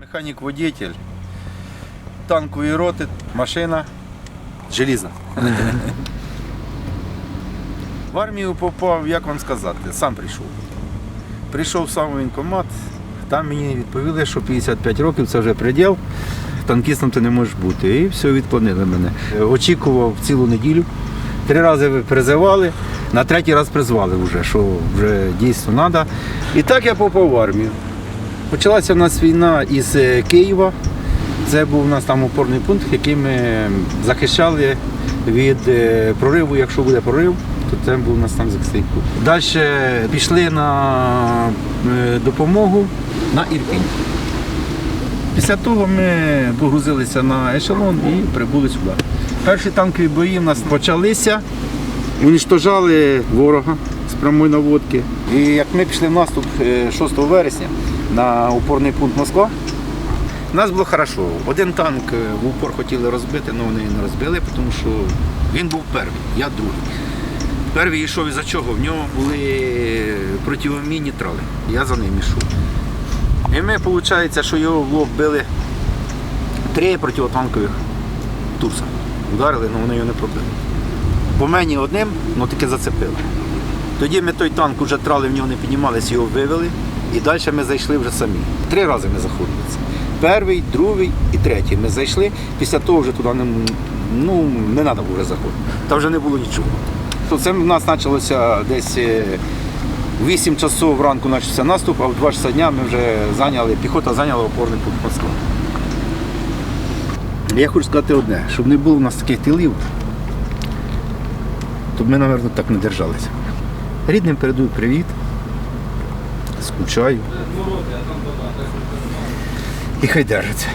Механік-водитель, танкової роти, машина желізна. В армію попав, як вам сказати, сам прийшов. Прийшов сам у воєнкомат, там мені відповіли, що 55 років це вже приділ, танкістом ти не можеш бути. І все, відклонили мене. Очікував цілу неділю. Три рази призивали, на третій раз призвали вже, що вже дійсно треба. І так я попав в армію. Почалася в нас війна із е, Києва. Це був у нас там опорний пункт, який ми захищали від е, прориву. Якщо буде прорив, то це був у нас там захисний. Далі пішли на е, допомогу на Ірпінь. Після того ми погрузилися на ешелон і прибули сюди. Перші танкові бої в нас почалися, уніштожали ворога з прямої наводки. І як ми пішли в наступ е, 6 вересня на опорний пункт Москва, у нас було хорошо. Один танк е, в упор хотіли розбити, але вони не розбили, тому що він був перший, я другий. Перший йшов із-за чого? В нього були противомінні трали. Я за ним йшов. І ми, виходить, що його в лоб били три противотанкових турса. Ударили, але вони його не пробили. По мені одним, ну таки зацепили. Тоді ми той танк вже трали, в нього не піднімалися, його вивели. І далі ми зайшли вже самі. Три рази ми заходили. Перший, другий і третій. Ми зайшли, після того вже туди не, ну, не треба було заходити. Там вже не було нічого. То це в нас почалося десь е, 8 часов ранку почався наступ, а в 2 часа дня ми вже зайняли, піхота зайняла опорний пункт Москва. Я хочу сказати одне, щоб не було у нас таких тилів, то б ми, мабуть, так не держалися. Рідним передаю привіт, скучаю. І хай держаться.